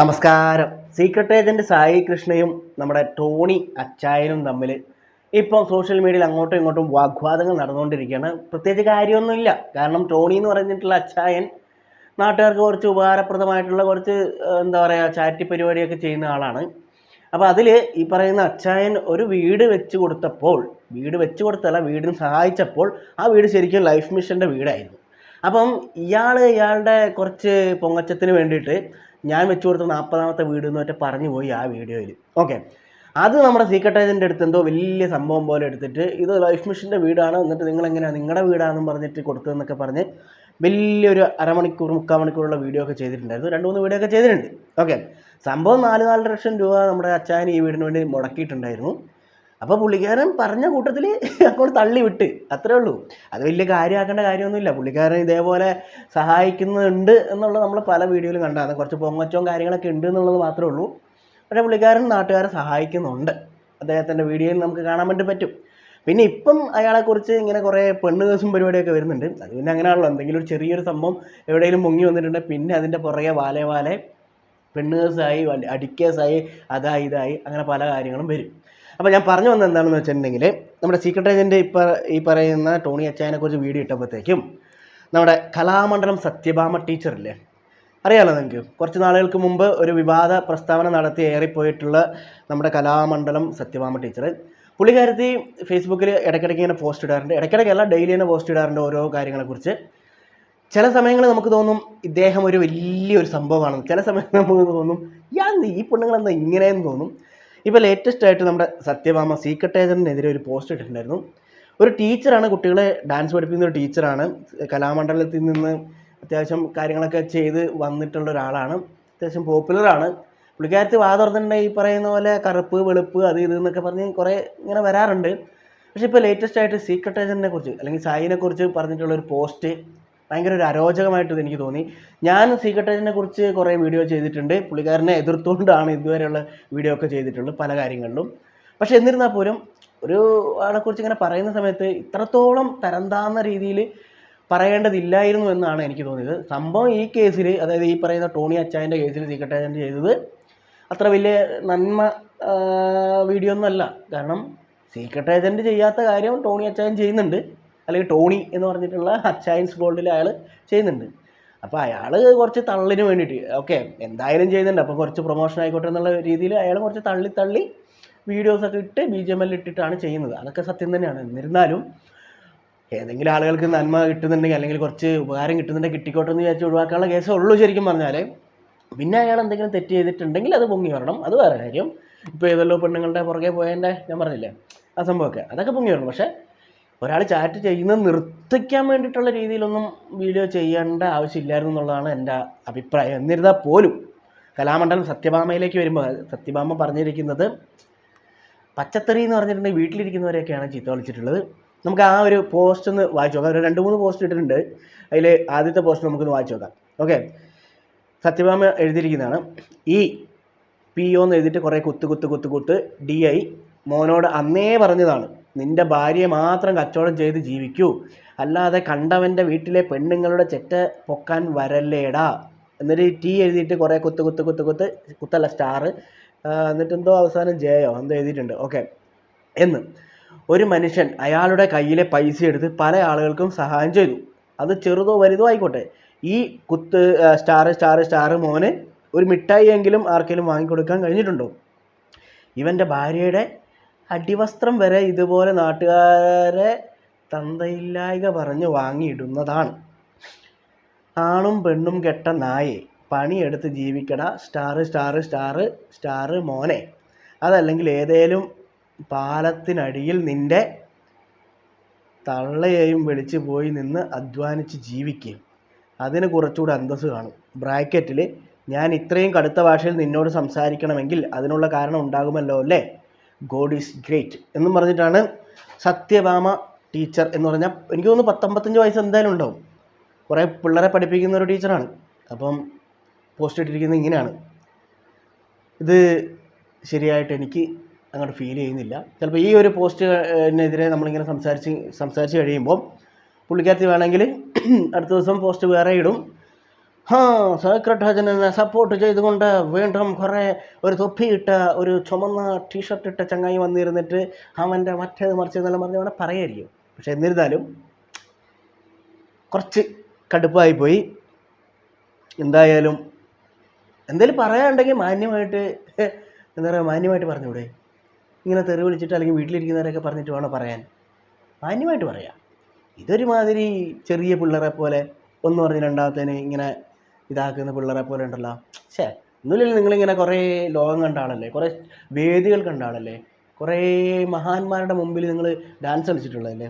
നമസ്കാരം. Secret agent Sai കൃഷ്ണയും നമ്മുടെ Tony അച്ചായനും തമ്മിൽ ഇപ്പം സോഷ്യൽ മീഡിയയിൽ അങ്ങോട്ടും ഇങ്ങോട്ടും വാഗ്വാദങ്ങൾ നടന്നുകൊണ്ടിരിക്കുകയാണ്. പ്രത്യേകിച്ച് കാര്യമൊന്നുമില്ല. കാരണം ടോണി എന്ന് പറഞ്ഞിട്ടുള്ള അച്ചായൻ നാട്ടുകാർക്ക് കുറച്ച് ഉപകാരപ്രദമായിട്ടുള്ള കുറച്ച് എന്താ പറയുക ചാരിറ്റി പരിപാടിയൊക്കെ ചെയ്യുന്ന ആളാണ്. അപ്പോൾ അതിൽ ഈ പറയുന്ന അച്ചായൻ ഒരു വീട് വെച്ച് കൊടുത്തപ്പോൾ വീട് വെച്ച് കൊടുത്തല്ല വീടിന് സഹായിച്ചപ്പോൾ ആ വീട് ശരിക്കും ലൈഫ് മിഷന്റെ വീടായിരുന്നു. അപ്പം ഇയാൾ ഇയാളുടെ കുറച്ച് പൊങ്ങച്ചത്തിന് വേണ്ടിയിട്ട് ഞാൻ വെച്ചു കൊടുത്ത നാൽപ്പതാമത്തെ വീട് എന്ന് പറഞ്ഞു പോയി ആ വീഡിയോയിൽ ഓക്കെ അത് നമ്മുടെ സീക്രട്ട് ഏജന്റെ അടുത്ത് എന്തോ വലിയ സംഭവം പോലെ എടുത്തിട്ട് ഇത് ലൈഫ് മിഷന്റെ വീടാണ്. എന്നിട്ട് നിങ്ങൾ എങ്ങനെയാണ് നിങ്ങളുടെ വീടാണെന്ന് പറഞ്ഞിട്ട് കൊടുത്തതെന്നൊക്കെ പറഞ്ഞ് വലിയൊരു അരമണിക്കൂർ മുക്കാൽ മണിക്കൂറുള്ള വീഡിയോ ഒക്കെ ചെയ്തിട്ടുണ്ടായിരുന്നു. രണ്ട് മൂന്ന് വീഡിയോ ഒക്കെ ചെയ്തിട്ടുണ്ട്. ഓക്കെ സംഭവം നാല് നാലര ലക്ഷം രൂപ നമ്മുടെ അച്ചായൻ ഈ വീടിന് വേണ്ടി മുടക്കിയിട്ടുണ്ടായിരുന്നു. അപ്പോൾ പുള്ളിക്കാരൻ പറഞ്ഞ കൂട്ടത്തിൽ അങ്ങോട്ട് തള്ളി വിട്ട്. അത്രേ ഉള്ളൂ. അത് വലിയ കാര്യമാക്കേണ്ട കാര്യമൊന്നുമില്ല. പുള്ളിക്കാരൻ ഇതേപോലെ സഹായിക്കുന്നുണ്ട് എന്നുള്ളത് നമ്മൾ പല വീഡിയോയിലും കണ്ടതാണ് കുറച്ച് പൊങ്ങച്ചവും കാര്യങ്ങളൊക്കെ ഉണ്ട് എന്നുള്ളത് മാത്രമേ ഉള്ളൂ. പക്ഷേ പുള്ളിക്കാരൻ നാട്ടുകാരെ സഹായിക്കുന്നുണ്ട്. അദ്ദേഹത്തിന്റെ വീഡിയോയിൽ നമുക്ക് കാണാൻ വേണ്ടി പറ്റും. പിന്നെ ഇപ്പം അയാളെക്കുറിച്ച് ഇങ്ങനെ കുറേ പെണ്ണ് കേസും പരിപാടിയൊക്കെ വരുന്നുണ്ട്. അത് പിന്നെ അങ്ങനെയാണല്ലോ. എന്തെങ്കിലും ഒരു ചെറിയൊരു സംഭവം എവിടെയെങ്കിലും മുങ്ങി വന്നിട്ടുണ്ട്. പിന്നെ അതിന്റെ പുറകെ വാലേ വാലേ പെണ്ണ് കേസായി അടിക്കേസായി അതായി ഇതായി അങ്ങനെ പല കാര്യങ്ങളും വരും. അപ്പോൾ ഞാൻ പറഞ്ഞു വന്നത് എന്താണെന്ന് വെച്ചിട്ടുണ്ടെങ്കിൽ നമ്മുടെ സീക്രട്ട് ഏജന്റ് ഇപ്പോൾ ഈ പറയുന്ന ടോണി അച്ചായനെ കുറിച്ച് വീഡിയോ ഇട്ടപ്പോഴത്തേക്കും നമ്മുടെ കലാമണ്ഡലം സത്യഭാമ ടീച്ചറില്ലേ അറിയാലോ നിങ്ങൾക്ക് കുറച്ച് നാളുകൾക്ക് മുമ്പ് ഒരു വിവാദ പ്രസ്താവന നടത്തി ഏറിപ്പോയിട്ടുള്ള നമ്മുടെ കലാമണ്ഡലം സത്യഭാമ ടീച്ചർ പുള്ളിക്കാരത്തി ഫേസ്ബുക്കിൽ ഇടയ്ക്കിടയ്ക്ക് ഇങ്ങനെ പോസ്റ്റ് ഇടാറുണ്ട്. ഇടയ്ക്കിടയ്ക്കല്ല ഡെയിലി തന്നെ പോസ്റ്റ് ഇടാറുണ്ട് ഓരോ കാര്യങ്ങളെക്കുറിച്ച് ചില സമയങ്ങളിൽ നമുക്ക് തോന്നും ഇദ്ദേഹം ഒരു വലിയൊരു സംഭവമാണെന്ന് ചില സമയത്ത് നമുക്ക് തോന്നും ഞാൻ ഈ പെണ്ണുങ്ങളെന്താ ഇങ്ങനെയെന്ന് തോന്നും? ഇപ്പോൾ ലേറ്റസ്റ്റ് ആയിട്ട് നമ്മുടെ സത്യഭാമ സീക്രട്ട് ഏജന്റിനെതിരെ ഒരു പോസ്റ്റ് ഇട്ടിട്ടുണ്ടായിരുന്നു. ഒരു ടീച്ചറാണ് കുട്ടികളെ ഡാൻസ് പഠിപ്പിക്കുന്ന ഒരു ടീച്ചറാണ് കലാമണ്ഡലത്തിൽ നിന്ന് അത്യാവശ്യം കാര്യങ്ങളൊക്കെ ചെയ്ത് വന്നിട്ടുള്ള ഒരാളാണ്. അത്യാവശ്യം പോപ്പുലറാണ് പുള്ളിക്കാരത്തി വാതുറന്നിട്ടുണ്ടെങ്കിൽ ഈ പറയുന്ന പോലെ കറുപ്പ് വെളുപ്പ് അത് ഇത് എന്നൊക്കെ പറഞ്ഞ് കുറേ ഇങ്ങനെ വരാറുണ്ട്. പക്ഷേ ഇപ്പോൾ ലേറ്റസ്റ്റ് ആയിട്ട് സീക്രട്ട് ഏജന്റിനെ കുറിച്ച് അല്ലെങ്കിൽ സായിനെ കുറിച്ച് പറഞ്ഞിട്ടുള്ള ഒരു പോസ്റ്റ് ഭയങ്കര ഒരു അരോചകമായിട്ട് എനിക്ക് തോന്നി. ഞാൻ സീക്രട്ട് ഏജന്റിനെ കുറിച്ച് കുറേ വീഡിയോ ചെയ്തിട്ടുണ്ട്. പുള്ളിക്കാരനെ എതിർത്തുകൊണ്ടാണ് ഇതുവരെയുള്ള വീഡിയോ ഒക്കെ ചെയ്തിട്ടുള്ളത് പല കാര്യങ്ങളിലും. പക്ഷേ എന്നിരുന്നാൽ പോലും ഒരു ആളെക്കുറിച്ച് ഇങ്ങനെ പറയുന്ന സമയത്ത് ഇത്രത്തോളം തരംതാന്ന രീതിയിൽ പറയേണ്ടതില്ലായിരുന്നു എന്നാണ് എനിക്ക് തോന്നിയത്. സംഭവം ഈ കേസിൽ അതായത് ഈ പറയുന്ന ടോണി അച്ചായന്റെ കേസിൽ സീക്രട്ട് ചെയ്തത് അത്ര വലിയ നന്മ വീഡിയോ ഒന്നുമല്ല കാരണം സീക്രട്ട് ഏജന്റ് ചെയ്യാത്ത കാര്യം ടോണി അച്ചായൻ ചെയ്യുന്നുണ്ട്. അല്ലെങ്കിൽ ടോണി എന്ന് പറഞ്ഞിട്ടുള്ള അച്ചായൻസ് ഗോൾഡിൽ അയാൾ ചെയ്യുന്നുണ്ട്. അപ്പോൾ അയാൾ കുറച്ച് തള്ളിന് വേണ്ടിയിട്ട് ഓക്കെ എന്തായാലും ചെയ്യുന്നുണ്ട്. അപ്പോൾ കുറച്ച് പ്രൊമോഷൻ ആയിക്കോട്ടെ എന്നുള്ള രീതിയിൽ അയാൾ കുറച്ച് തള്ളി തള്ളി വീഡിയോസൊക്കെ ഇട്ട് ബി ജി എം എൽ ഇട്ടിട്ടാണ് ചെയ്യുന്നത്. അതൊക്കെ സത്യം തന്നെയാണ്. എന്നിരുന്നാലും ഏതെങ്കിലും ആളുകൾക്ക് നന്മ കിട്ടുന്നുണ്ടെങ്കിൽ അല്ലെങ്കിൽ കുറച്ച് ഉപകാരം കിട്ടുന്നുണ്ടെങ്കിൽ കിട്ടിക്കോട്ടെ എന്ന് വിചാരിച്ച് ഒഴിവാക്കാനുള്ള കേസേ ഉള്ളൂ ശരിക്കും പറഞ്ഞാൽ. പിന്നെ അയാൾ എന്തെങ്കിലും തെറ്റ് ചെയ്തിട്ടുണ്ടെങ്കിൽ അത് പൊങ്ങി വരണം. അത് വേറെ കാര്യം. ഇപ്പോൾ ഏതല്ലോ പെണ്ണുങ്ങളുടെ പുറകെ പോയതിന്റെ ഞാൻ പറഞ്ഞില്ലേ ആ സംഭവമൊക്കെ അതൊക്കെ പൊങ്ങി വരണം. പക്ഷേ ഒരാൾ ചാറ്റ് ചെയ്യുന്നത് നിർത്തിക്കാൻ വേണ്ടിയിട്ടുള്ള രീതിയിലൊന്നും വീഡിയോ ചെയ്യേണ്ട ആവശ്യമില്ലായിരുന്നു എന്നുള്ളതാണ് എന്റെ അഭിപ്രായം. എന്നിരുന്നാൽ പോലും കലാമണ്ഡലം സത്യഭാമയിലേക്ക് വരുമ്പോൾ സത്യഭാമ പറഞ്ഞിരിക്കുന്നത് പച്ചത്തറി എന്ന് പറഞ്ഞിട്ടുണ്ടെങ്കിൽ വീട്ടിലിരിക്കുന്നവരെയൊക്കെയാണ് ചീത്ത വിളിച്ചിട്ടുള്ളത്. നമുക്ക് ആ ഒരു പോസ്റ്റ് ഒന്ന് വായിച്ചു നോക്കാം. ഒരു രണ്ട് മൂന്ന് പോസ്റ്റ് ഇട്ടിട്ടുണ്ട്. അതിൽ ആദ്യത്തെ പോസ്റ്റ് നമുക്കൊന്ന് വായിച്ചു നോക്കാം. ഓക്കെ സത്യഭാമ എഴുതിയിരിക്കുന്നതാണ്. ഈ പി ഒ എന്ന് എഴുതിയിട്ട് കുറേ കുത്ത് കുത്ത് കുത്ത് കുത്ത് ഡി ഐ മോനോട് അന്നേ പറഞ്ഞതാണ്. നിന്റെ ഭാര്യയെ മാത്രം കച്ചവടം ചെയ്ത് ജീവിക്കൂ. അല്ലാതെ കണ്ടവന്റെ വീട്ടിലെ പെണ്ണുങ്ങളുടെ ചെറ്റ പൊക്കാൻ വരല്ലേടാ. എന്നിട്ട് ടി എഴുതിയിട്ട് കുറേ കുത്ത് കുത്ത് കുത്ത് കുത്ത് കുത്തല്ല സ്റ്റാർ എന്നിട്ട് എന്തോ അവസാനം ജയോ എന്തോ എഴുതിയിട്ടുണ്ട്. ഓക്കെ. എന്ന് ഒരു മനുഷ്യൻ അയാളുടെ കയ്യിലെ പൈസ എടുത്ത് പല ആളുകൾക്കും സഹായം ചെയ്തു. അത് ചെറുതോ വലുതോ ആയിക്കോട്ടെ. ഈ കുത്ത് സ്റ്റാർ സ്റ്റാർ സ്റ്റാർ മോന് ഒരു മിഠായി എങ്കിലും ആർക്കെങ്കിലും വാങ്ങിക്കൊടുക്കാൻ കഴിഞ്ഞിട്ടുണ്ടോ? ഇവന്റെ ഭാര്യയുടെ അടിവസ്ത്രം വരെ ഇതുപോലെ നാട്ടുകാരെ തന്തയില്ലായ്ക പറഞ്ഞ് വാങ്ങിയിടുന്നതാണ്. ആണും പെണ്ണും കെട്ട നായെ പണിയെടുത്ത് ജീവിക്കട. സ്റ്റാറ് സ്റ്റാറ് സ്റ്റാറ് സ്റ്റാറ് മോനെ. അതല്ലെങ്കിൽ ഏതേലും പാലത്തിനടിയിൽ നിന്റെ തള്ളയെയും വിളിച്ച് പോയി നിന്ന് അധ്വാനിച്ച് ജീവിക്കുകയും അതിന് കുറച്ചുകൂടെ അന്തസ്സ് കാണും. ബ്രാക്കറ്റിൽ ഞാൻ ഇത്രയും കടുത്ത ഭാഷയിൽ നിന്നോട് സംസാരിക്കണമെങ്കിൽ അതിനുള്ള കാരണം ഉണ്ടാകുമല്ലോ അല്ലേ? ഗോഡ് ഈസ് ഗ്രേറ്റ് എന്നും പറഞ്ഞിട്ടാണ് സത്യഭാമ ടീച്ചർ എന്ന് പറഞ്ഞാൽ എനിക്ക് തോന്നുന്നു പത്തൊമ്പത്തഞ്ച് വയസ്സ് എന്തായാലും ഉണ്ടാവും. കുറേ പിള്ളേരെ പഠിപ്പിക്കുന്ന ഒരു ടീച്ചറാണ്. അപ്പം പോസ്റ്റ് ഇട്ടിരിക്കുന്നത് ഇങ്ങനെയാണ്. ഇത് ശരിയായിട്ട് എനിക്ക് അങ്ങോട്ട് ഫീൽ ചെയ്യുന്നില്ല. ചിലപ്പോൾ ഈ ഒരു പോസ്റ്റിനെതിരെ നമ്മളിങ്ങനെ സംസാരിച്ച് സംസാരിച്ച് കഴിയുമ്പോൾ പുള്ളിക്കാരത്തി വേണമെങ്കിൽ അടുത്ത ദിവസം പോസ്റ്റ് വേറെ ഇടും. ഹാ സേക്രട്ട് ഹജനെ സപ്പോർട്ട് ചെയ്തുകൊണ്ട് വീണ്ടും കുറേ ഒരു തൊപ്പിയിട്ട ഒരു ചുമന്ന ടീഷർട്ട് ഇട്ട ചങ്ങായി വന്നിരുന്നിട്ട് അവന്റെ മറ്റേത് മറിച്ചതെന്നെല്ലാം പറഞ്ഞ് അവിടെ പറയായിരിക്കും. പക്ഷെ എന്നിരുന്നാലും കുറച്ച് കടുപ്പായി പോയി. എന്തായാലും എന്തെങ്കിലും പറയാനുണ്ടെങ്കിൽ മാന്യമായിട്ട് എന്താ പറയുക മാന്യമായിട്ട് പറഞ്ഞൂടെ ഇങ്ങനെ തെറി വിളിച്ചിട്ട് അല്ലെങ്കിൽ വീട്ടിലിരിക്കുന്നവരൊക്കെ പറഞ്ഞിട്ട് വേണം പറയാൻ. മാന്യമായിട്ട് പറയാം. ഇതൊരുമാതിരി ചെറിയ പിള്ളേരെ പോലെ ഒന്ന് പറഞ്ഞ് രണ്ടാമത്തേന് ഇങ്ങനെ ഇതാക്കുന്ന പിള്ളേരെ പോലെ ഉണ്ടല്ലോ. ഛേ ഒന്നുമില്ലല്ലോ നിങ്ങളിങ്ങനെ കുറേ ലോകം കണ്ട ആളല്ലേ കുറേ വേദികൾ കണ്ട ആളല്ലേ കുറേ മഹാന്മാരുടെ മുമ്പിൽ നിങ്ങൾ ഡാൻസ് കളിച്ചിട്ടുള്ളതല്ലേ.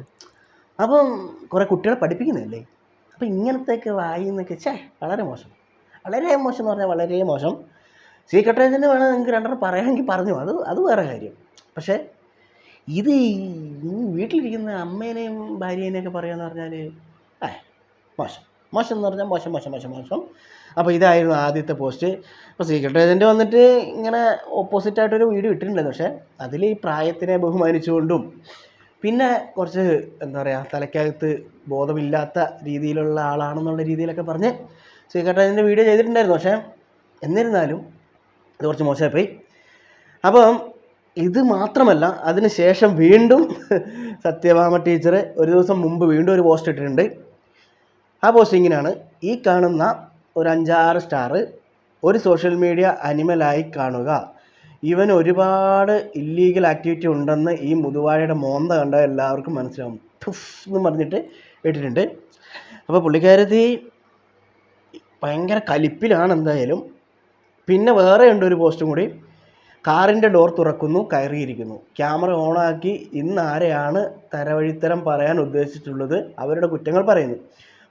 അപ്പം കുറേ കുട്ടികളെ പഠിപ്പിക്കുന്നതല്ലേ. അപ്പം ഇങ്ങനത്തെയൊക്കെ വായിന്നൊക്കെ ഛേ വളരെ മോശം. വളരെ മോശം എന്ന് പറഞ്ഞാൽ വളരെ മോശം. സീക്രട്ട് ഏജന്റ് വേണം നിങ്ങൾക്ക് രണ്ടെണ്ണം പറയാമെങ്കിൽ പറഞ്ഞു അത് അത് വേറെ കാര്യം. പക്ഷേ ഇത് വീട്ടിലിരിക്കുന്ന അമ്മേനെയും ഭാര്യേനെയൊക്കെ പറയാന്ന് പറഞ്ഞാൽ ഏ മോശം. മോശം എന്ന് പറഞ്ഞാൽ മോശം മോശം മോശം മോശം. അപ്പോൾ ഇതായിരുന്നു ആദ്യത്തെ പോസ്റ്റ്. അപ്പോൾ സീക്രട്ട് ഏജന്റ് വന്നിട്ട് ഇങ്ങനെ ഓപ്പോസിറ്റായിട്ടൊരു വീഡിയോ ഇട്ടിട്ടുണ്ടായിരുന്നു. പക്ഷേ അതിൽ ഈ പ്രായത്തിനെ ബഹുമാനിച്ചുകൊണ്ടും പിന്നെ കുറച്ച് എന്താ പറയുക തലയ്ക്കകത്ത് ബോധമില്ലാത്ത രീതിയിലുള്ള ആളാണെന്നുള്ള രീതിയിലൊക്കെ പറഞ്ഞ് സീക്രട്ട് ഏജന്റ് വീഡിയോ ചെയ്തിട്ടുണ്ടായിരുന്നു. പക്ഷേ എന്നിരുന്നാലും ഇത് കുറച്ച് മോശമായിപ്പോയി. അപ്പം ഇത് മാത്രമല്ല അതിന് ശേഷം വീണ്ടും സത്യഭാമ ടീച്ചർ ഒരു ദിവസം മുമ്പ് വീണ്ടും ഒരു പോസ്റ്റ് ഇട്ടിട്ടുണ്ട്. ആ പോസ്റ്റ് ഇങ്ങനെയാണ് ഈ കാണുന്ന ഒരു അഞ്ചാറ് സ്റ്റാർ ഒരു സോഷ്യൽ മീഡിയ അനിമലായി കാണുക. ഇവൻ ഒരുപാട് ഇല്ലീഗൽ ആക്ടിവിറ്റി ഉണ്ടെന്ന് ഈ മുതുവാഴയുടെ മോന്ത കണ്ട എല്ലാവർക്കും മനസ്സിലാവും. ടുഫ് എന്ന് പറഞ്ഞിട്ട് ഇട്ടിട്ടുണ്ട് അപ്പോൾ പുള്ളിക്കാരത്തി ഭയങ്കര കലിപ്പിലാണ് എന്തായാലും. പിന്നെ വേറെ ഉണ്ട് ഒരു പോസ്റ്റും കൂടി. കാറിന്റെ ഡോർ തുറക്കുന്നു കയറിയിരിക്കുന്നു. ക്യാമറ ഓണാക്കി ഇന്ന് ആരെയാണ് തരവഴിത്തരം പറയാൻ ഉദ്ദേശിച്ചിട്ടുള്ളത്? അവരുടെ കുറ്റങ്ങൾ പറയുന്നു.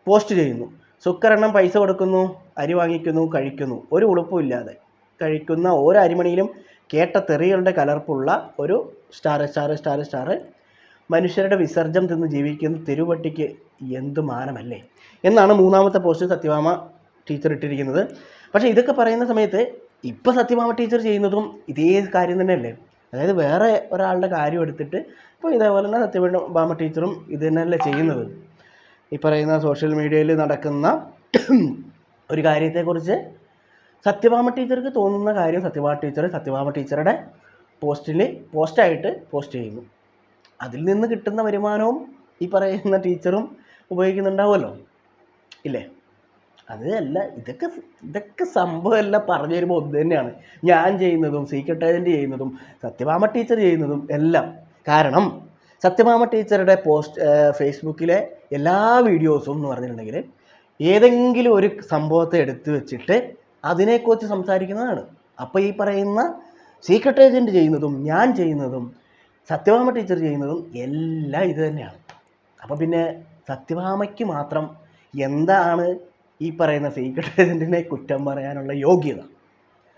പോസ്റ്റ് ചെയ്യുന്നു. സുക്കറെണ്ണം പൈസ കൊടുക്കുന്നു അരി വാങ്ങിക്കുന്നു കഴിക്കുന്നു. ഒരു ഉളുപ്പുമില്ലാതെ കഴിക്കുന്ന ഓരോ അരിമണിയിലും കേട്ട തെറികളുടെ കലർപ്പുള്ള ഒരു സ്റ്റാർ സ്റ്റാർ സ്റ്റാർ സ്റ്റാർ മനുഷ്യരുടെ വിസർജം തിന്ന് ജീവിക്കുന്ന തിരുവട്ടിക്ക് എന്ത് മാനമല്ലേ? എന്നാണ് മൂന്നാമത്തെ പോസ്റ്റ് സത്യഭാമ ടീച്ചർ ഇട്ടിരിക്കുന്നത്. പക്ഷേ ഇതൊക്കെ പറയുന്ന സമയത്ത് ഇപ്പോൾ സത്യഭാമ ടീച്ചർ ചെയ്യുന്നതും ഇതേ കാര്യം തന്നെയല്ലേ? അതായത് വേറെ ഒരാളുടെ കാര്യം എടുത്തിട്ട് ഇപ്പോൾ ഇതേപോലെ തന്നെ സത്യഭാമ ടീച്ചറും ഇത് തന്നെയല്ലേ ചെയ്യുന്നത്? ഈ പറയുന്ന സോഷ്യൽ മീഡിയയിൽ നടക്കുന്ന ഒരു കാര്യത്തെക്കുറിച്ച് സത്യഭാമ ടീച്ചർക്ക് തോന്നുന്ന കാര്യം സത്യഭാമ ടീച്ചർ സത്യഭാമ ടീച്ചറുടെ പോസ്റ്റിൽ പോസ്റ്റായിട്ട് പോസ്റ്റ് ചെയ്യുന്നു. അതിൽ നിന്ന് കിട്ടുന്ന വരുമാനവും ഈ പറയുന്ന ടീച്ചറും ഉപയോഗിക്കുന്നുണ്ടാവുമല്ലോ. ഇല്ലേ? അത് അല്ല ഇതൊക്കെ ഇതൊക്കെ സംഭവമല്ല പറഞ്ഞു വരുമ്പോൾ ഒന്ന് തന്നെയാണ്. ഞാൻ ചെയ്യുന്നതും സീക്രട്ട് ഏജന്റ് ചെയ്യുന്നതും സത്യഭാമ ടീച്ചർ ചെയ്യുന്നതും എല്ലാം. കാരണം സത്യഭാമ ടീച്ചറുടെ പോസ്റ്റ് ഫേസ്ബുക്കിലെ എല്ലാ വീഡിയോസും എന്ന് പറഞ്ഞിട്ടുണ്ടെങ്കിൽ ഏതെങ്കിലും ഒരു സംഭവത്തെ എടുത്തു വെച്ചിട്ട് അതിനെക്കുറിച്ച് സംസാരിക്കുന്നതാണ്. അപ്പോൾ ഈ പറയുന്ന സീക്രട്ട് ഏജന്റ് ചെയ്യുന്നതും ഞാൻ ചെയ്യുന്നതും സത്യഭാമ ടീച്ചർ ചെയ്യുന്നതും എല്ലാം ഇത് തന്നെയാണ്. അപ്പോൾ പിന്നെ സത്യഭാമയ്ക്ക് മാത്രം എന്താണ് ഈ പറയുന്ന സീക്രട്ട് ഏജന്റിനെ കുറ്റം പറയാനുള്ള യോഗ്യത?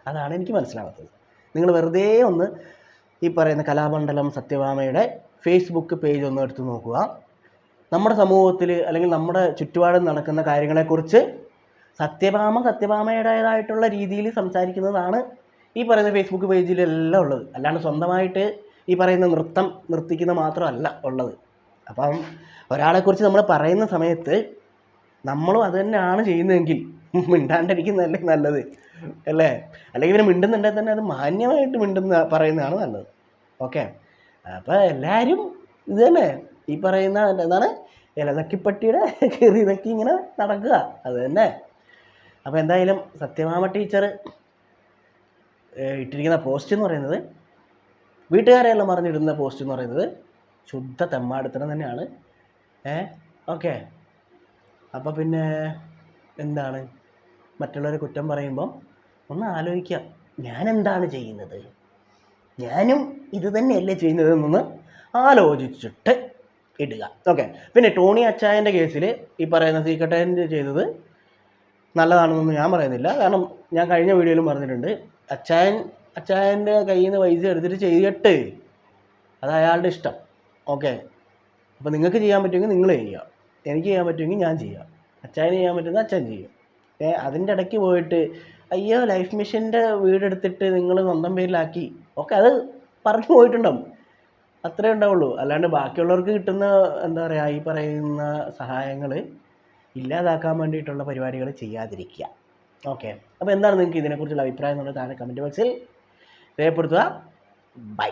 അതാണ് എനിക്ക് മനസ്സിലാവാത്തത്. നിങ്ങൾ വെറുതെ ഒന്ന് ഈ പറയുന്ന കലാമണ്ഡലം സത്യഭാമയുടെ ഫേസ്ബുക്ക് പേജ് ഒന്ന് എടുത്ത് നോക്കുക. നമ്മുടെ സമൂഹത്തിൽ അല്ലെങ്കിൽ നമ്മുടെ ചുറ്റുപാടും നടക്കുന്ന കാര്യങ്ങളെക്കുറിച്ച് സത്യഭാമ സത്യഭാമയുടേതായിട്ടുള്ള രീതിയിൽ സംസാരിക്കുന്നതാണ് ഈ പറയുന്ന ഫേസ്ബുക്ക് പേജിലെല്ലാം ഉള്ളത്. അല്ലാണ്ട് സ്വന്തമായിട്ട് ഈ പറയുന്ന നൃത്തം നിർത്തിക്കുന്ന മാത്രമല്ല ഉള്ളത്. അപ്പം ഒരാളെക്കുറിച്ച് നമ്മൾ പറയുന്ന സമയത്ത് നമ്മളും അത് തന്നെയാണ് ചെയ്യുന്നതെങ്കിൽ മിണ്ടാണ്ടിരിക്കുന്നതല്ലേ നല്ലത് അല്ലേ? അല്ലെങ്കിൽ ഇവർ മിണ്ടുന്നുണ്ടെങ്കിൽ തന്നെ അത് മാന്യമായിട്ട് മിണ്ടുന്ന പറയുന്നതാണ് നല്ലത്. ഓക്കെ? അപ്പോൾ എല്ലാരും ഇത് തന്നെ. ഈ പറയുന്ന എന്താണ്? ഇലനക്കിപ്പട്ടിയുടെ കീറി നക്കി ഇങ്ങനെ നടക്കുക. അത് തന്നെ. അപ്പോൾ എന്തായാലും സത്യഭാമ ടീച്ചർ ഇട്ടിരിക്കുന്ന പോസ്റ്റ് എന്ന് പറയുന്നത് വീട്ടുകാരെല്ലാം പറഞ്ഞിടുന്ന പോസ്റ്റ് എന്ന് പറയുന്നത് ശുദ്ധ തെമ്മാടുത്തരം തന്നെയാണ്. ഏ ഓക്കെ. അപ്പോൾ പിന്നെ എന്താണ്? മറ്റുള്ളവരെ കുറ്റം പറയുമ്പം ഒന്ന് ആലോചിക്കുക. ഞാൻ എന്താണ് ചെയ്യുന്നത്? ഞാനും ഇത് തന്നെയല്ലേ ചെയ്യുന്നതെന്നൊന്ന് ആലോചിച്ചിട്ട് ഇടുക. ഓക്കെ പിന്നെ ടോണി അച്ചായന്റെ കേസിൽ ഈ പറയുന്ന സീക്രട്ടേറിയറ്റ് ചെയ്തത് നല്ലതാണെന്നൊന്നും ഞാൻ പറയുന്നില്ല. കാരണം ഞാൻ കഴിഞ്ഞ വീഡിയോയിലും പറഞ്ഞിട്ടുണ്ട്. അച്ചായൻ അച്ചായന്റെ കയ്യിൽ നിന്ന് പൈസ എടുത്തിട്ട് ചെയ്യട്ട്. അത് അയാളുടെ ഇഷ്ടം. ഓക്കെ അപ്പോൾ നിങ്ങൾക്ക് ചെയ്യാൻ പറ്റുമെങ്കിൽ നിങ്ങൾ ചെയ്യുക. എനിക്ക് ചെയ്യാൻ പറ്റുമെങ്കിൽ ഞാൻ ചെയ്യാം. അച്ചായന് ചെയ്യാൻ പറ്റുന്ന അച്ഛൻ ചെയ്യും. അതിന്റെ ഇടയ്ക്ക് പോയിട്ട് അയ്യോ ലൈഫ് മിഷന്റെ വീടെടുത്തിട്ട് നിങ്ങൾ സ്വന്തം പേരിലാക്കി. ഓക്കെ അത് പറഞ്ഞു പോയിട്ടുണ്ടാവും. അത്രേ ഉണ്ടാവുള്ളൂ. അല്ലാണ്ട് ബാക്കിയുള്ളവർക്ക് കിട്ടുന്ന എന്താ പറയുക ഈ പറയുന്ന സഹായങ്ങൾ ഇല്ലാതാക്കാൻ വേണ്ടിയിട്ടുള്ള പരിപാടികൾ ചെയ്യാതിരിക്കുക. ഓക്കെ. അപ്പോൾ എന്താണ് നിങ്ങൾക്ക് ഇതിനെക്കുറിച്ചുള്ള അഭിപ്രായം എന്നുള്ളത് താഴെ കമന്റ് ബോക്സിൽ രേഖപ്പെടുത്തുക. ബൈ